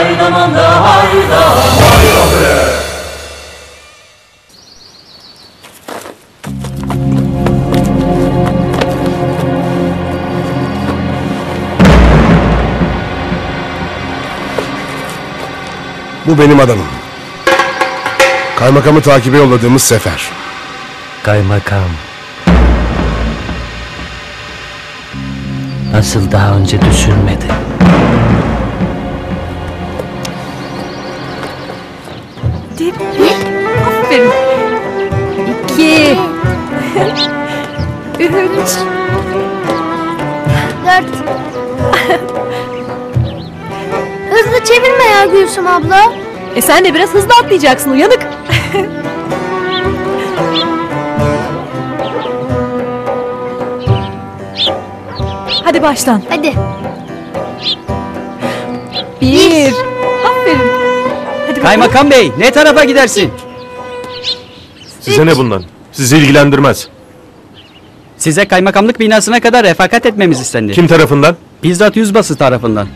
Da hayda Hayda bre Bu benim adamım. Kaymakamı takibe yolladığımız Sefer. Kaymakam. Nasıl daha önce düşünmedi? Abla. E sen de biraz hızlı atlayacaksın uyanık. Hadi baştan. Hadi. Bir. Aferin. Hadi bakalım. Kaymakam bey ne tarafa gidersin? Size ne bundan? Sizi ilgilendirmez. Size kaymakamlık binasına kadar refakat etmemiz istendi. Kim tarafından? Bizzat yüzbaşı tarafından.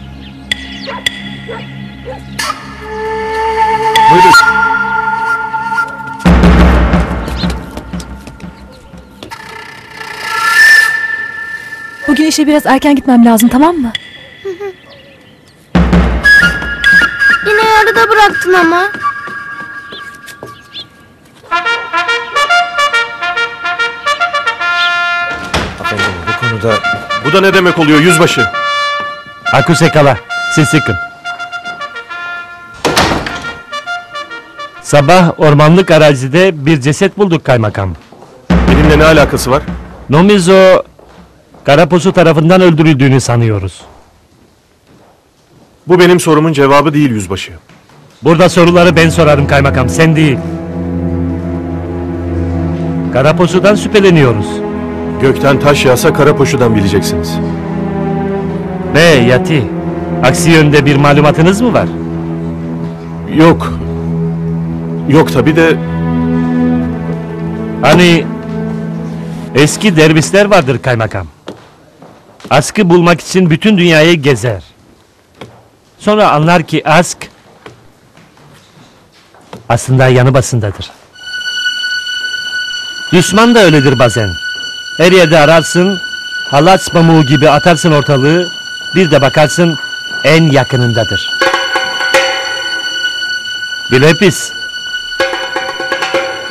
Buyurun. Bugün işe biraz erken gitmem lazım tamam mı? Yine yarıda bıraktın ama. Efendim bu konuda... Bu da ne demek oluyor yüzbaşı? Akusekala, siz sıkın. Sabah ormanlık arazide bir ceset bulduk kaymakam. Benimle ne alakası var? Nomizo Karaposu tarafından öldürüldüğünü sanıyoruz. Bu benim sorumun cevabı değil yüzbaşı. Burada soruları ben sorarım kaymakam, sen değil. Karaposu'dan şüpheleniyoruz. Gökten taş yağsa kara poşudan bileceksiniz. Ne Yati? Aksi yönde bir malumatınız mı var? Yok. Yok tabi de Hani eski dervişler vardır kaymakam. Askı bulmak için bütün dünyayı gezer. Sonra anlar ki ask aslında yanı basındadır. Düşman da öyledir bazen. Her yerde ararsın, halat pamuğu gibi atarsın ortalığı, bir de bakarsın en yakınındadır. Bilhepis.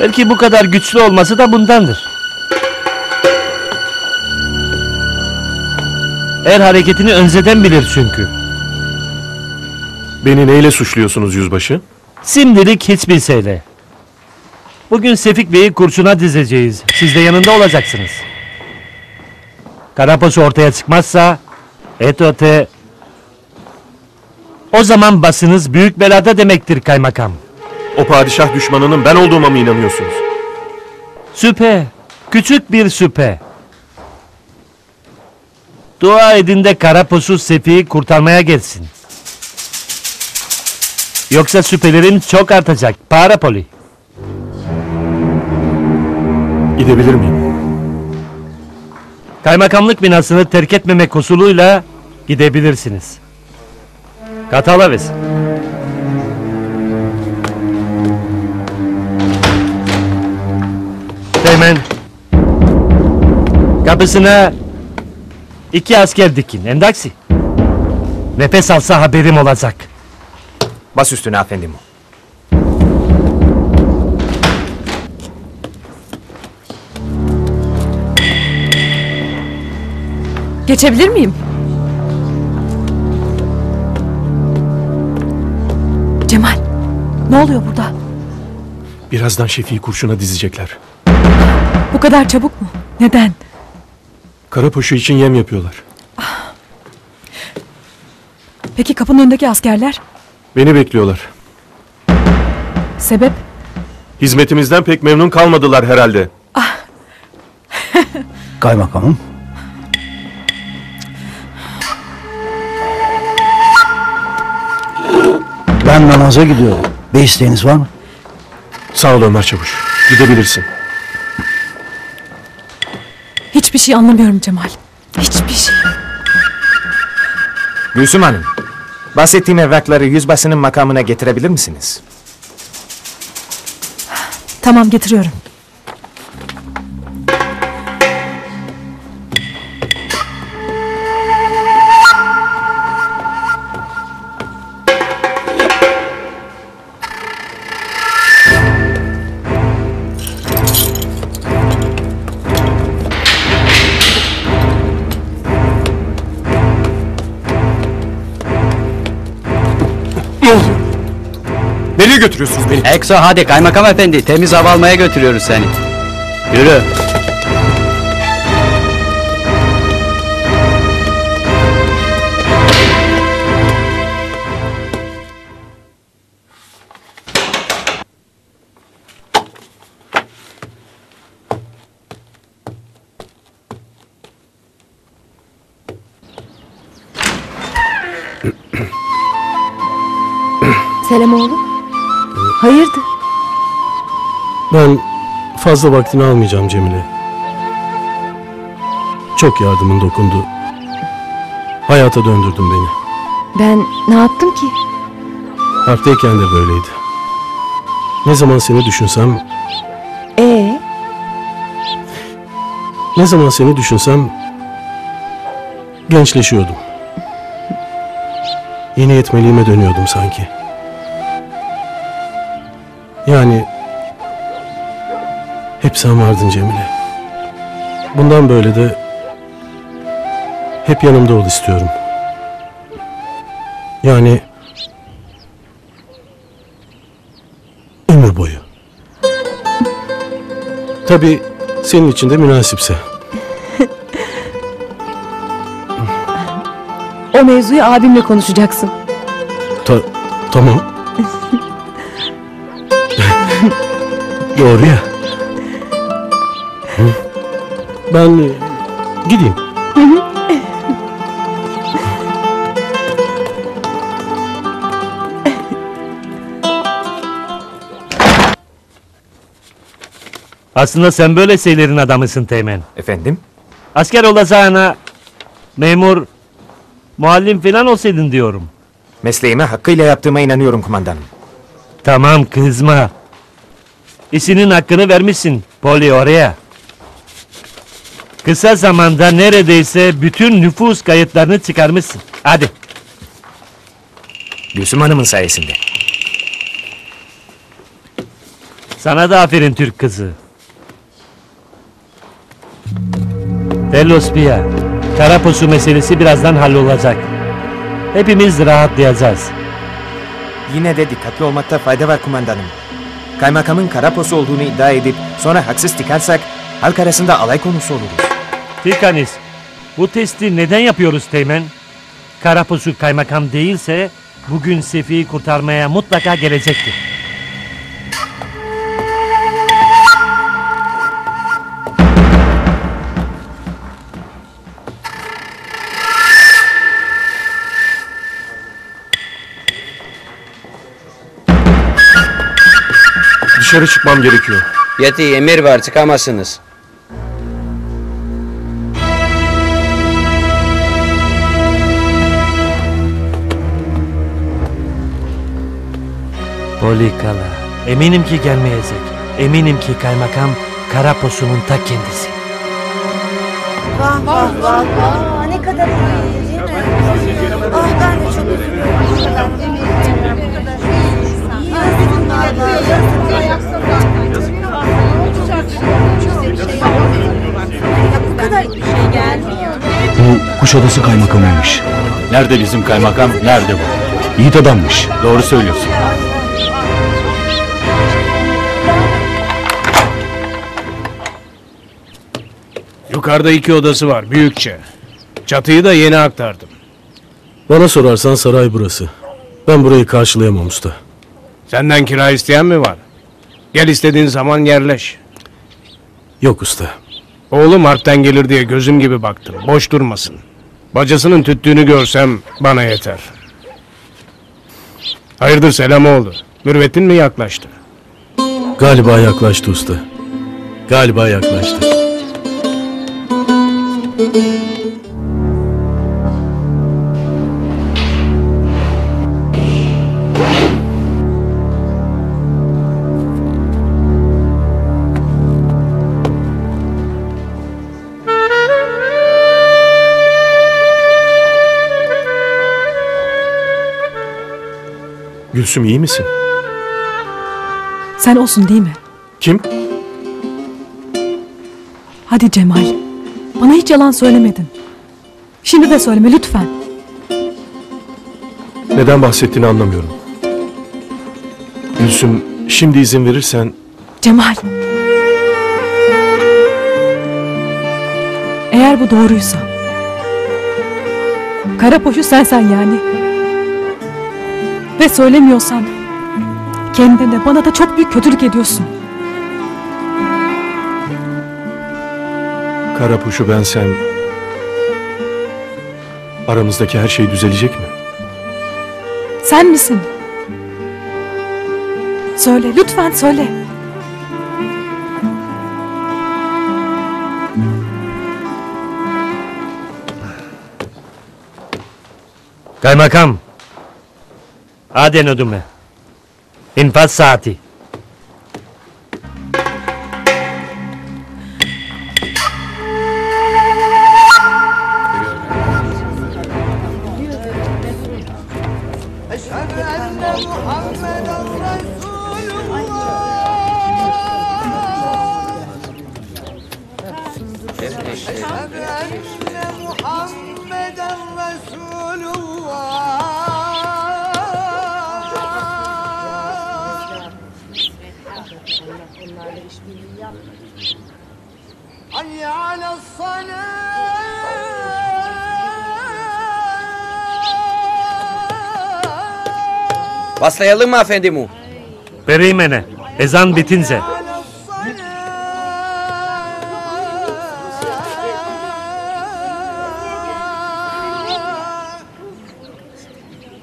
Belki bu kadar güçlü olması da bundandır. Her hareketini önceden bilir çünkü. beni neyle suçluyorsunuz yüzbaşı? Şimdilik hiçbir şeyle. Bugün Sefik Bey'i kurşuna dizeceğiz. Siz de yanında olacaksınız. Karaposu ortaya çıkmazsa et öte o zaman basınız büyük belada demektir kaymakam. O padişah düşmanının ben olduğuma mı inanıyorsunuz? Süpe. Küçük bir süpe. Dua edin de Karaposu Sefi'yi kurtarmaya gelsin. Yoksa süpelerin çok artacak. Parapoli. Gidebilir miyim? Kaymakamlık binasını terk etmemek koşuluyla gidebilirsiniz. Katalaves. Kapısına iki asker dikin. Endaksi. Nefes alsa haberim olacak. Bas üstüne efendim. Geçebilir miyim? Cemal. Ne oluyor burada? Birazdan Şefi'yi kurşuna dizecekler. Bu kadar çabuk mu? Neden? Kara poşu için yem yapıyorlar. Peki kapının önündeki askerler? Beni bekliyorlar. Sebep? Hizmetimizden pek memnun kalmadılar herhalde. Kaymakamım. Ben namaza gidiyorum. Bir isteğiniz var mı? Sağ ol Ömer Çavuş. Gidebilirsin. Hiçbir şey anlamıyorum Cemal. Hiçbir şey. Gülsüm Hanım. Bahsettiğim evrakları yüzbaşının makamına getirebilir misiniz? Tamam getiriyorum. Götürüyorsunuz beni? Ekso hadi kaymakam efendi temiz hava almaya götürüyoruz seni. Yürü. Selam oğlum. Ben fazla vaktini almayacağım Cemile. Çok yardımın dokundu. Hayata döndürdün beni. Ben ne yaptım ki? Harpteyken de böyleydi. Ne zaman seni düşünsem, Ee, ne zaman seni düşünsem gençleşiyordum. Yeni yetmeliğime dönüyordum sanki. Yani hep sen vardın Cemile. Bundan böyle de hep yanımda ol istiyorum. Yani ömür boyu. Tabii senin için de münasipse. o mevzuyu abimle konuşacaksın. Ta tamam. Doğru ya. Ben e, gideyim. Aslında sen böyle şeylerin adamısın Teğmen. Efendim? Asker olacağına memur, muallim falan olsaydın diyorum. Mesleğimi hakkıyla yaptığıma inanıyorum kumandanım. Tamam kızma. İşinin hakkını vermişsin Poli oraya. Kısa zamanda neredeyse bütün nüfus kayıtlarını çıkarmışsın. Hadi. Gülsüm Hanım'ın sayesinde. Sana da aferin Türk kızı. Delos Pia. Karaposu meselesi birazdan hallolacak. Hepimiz rahatlayacağız. Yine de dikkatli olmakta fayda var kumandanım. Kaymakamın karaposu olduğunu iddia edip sonra haksız çıkarsak halk arasında alay konusu oluruz. Tikanis, bu testi neden yapıyoruz Teğmen? Karaposu kaymakam değilse bugün Sefi'yi kurtarmaya mutlaka gelecektir. Dışarı çıkmam gerekiyor. Yeti emir var çıkamazsınız. Polikala, eminim ki gelmeyecek. Eminim ki kaymakam Karaposu'nun ta kendisi. Aa, ne kadar iyi değil mi? Ah ben de çok üzülüyorum. Bu kadar bir şey gelmiyor. Bu Kuşadası kaymakamıymış. Nerede bizim kaymakam? Nerede bu? Yiğit adammış. Doğru söylüyorsun. Yukarıda iki odası var büyükçe. Çatıyı da yeni aktardım. Bana sorarsan saray burası. Ben burayı karşılayamam usta. Senden kira isteyen mi var? Gel istediğin zaman yerleş. Yok usta. Oğlum harpten gelir diye gözüm gibi baktım. Boş durmasın. Bacasının tüttüğünü görsem bana yeter. Hayırdır selam oldu. Mürvettin mi yaklaştı? Galiba yaklaştı usta. Galiba yaklaştı. Gülsüm iyi misin? Sen olsun değil mi? Kim? Hadi Cemal. Bana hiç yalan söylemedin. Şimdi de söyleme lütfen. Neden bahsettiğini anlamıyorum. Gülsüm şimdi izin verirsen Cemal. Eğer bu doğruysa. Karapoşu sensen yani. Ve söylemiyorsan kendine de bana da çok büyük kötülük ediyorsun. Karapuşu bensem aramızdaki her şey düzelecek mi? Sen misin? Söyle lütfen söyle. Kaymakam. Aden ödümle. İnfaz saati. Başlayalım mı efendim? Perimene. Ezan bitince.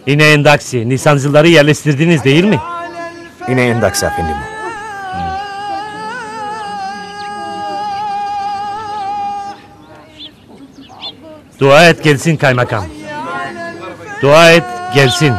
Yine endaksi. Nisancıları yerleştirdiniz değil mi? Yine endaksı efendim. Dua et gelsin kaymakam. Dua et gelsin.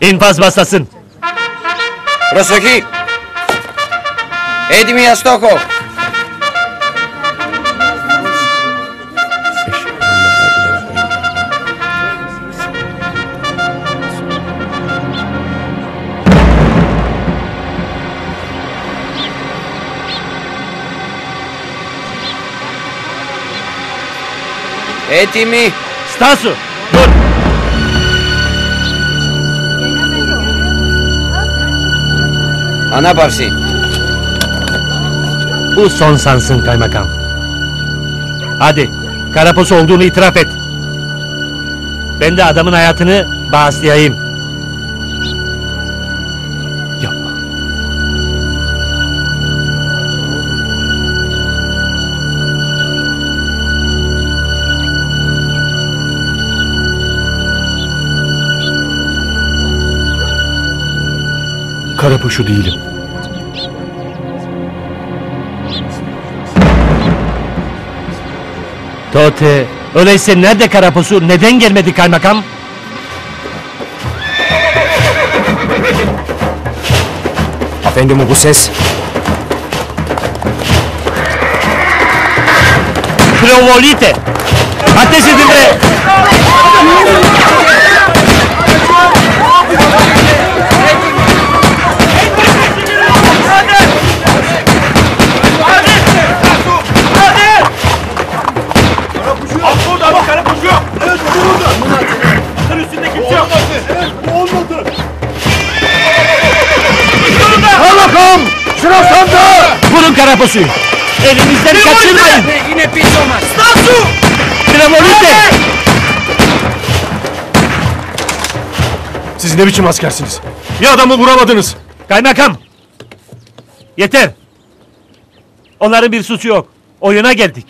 İnfaz basasın. Προσοχή! Έτοιμοι για στόχο! Έτοιμοι! Στάσου! Ana Parsi. Bu son sansın kaymakam. Hadi. Karapos olduğunu itiraf et. Ben de adamın hayatını bağışlayayım. Karapuşu değilim. Tote. Öyleyse nerede karaposu? Neden gelmedi kaymakam? Efendim bu ses Provolite. Ateş edin be. Vurun karaposu. Elimizden kaçırmayın. Yine pis olmaz. Provolite. Siz ne biçim askersiniz? Bir adamı vuramadınız. Kaymakam. Yeter. Onların bir suçu yok. Oyuna geldik.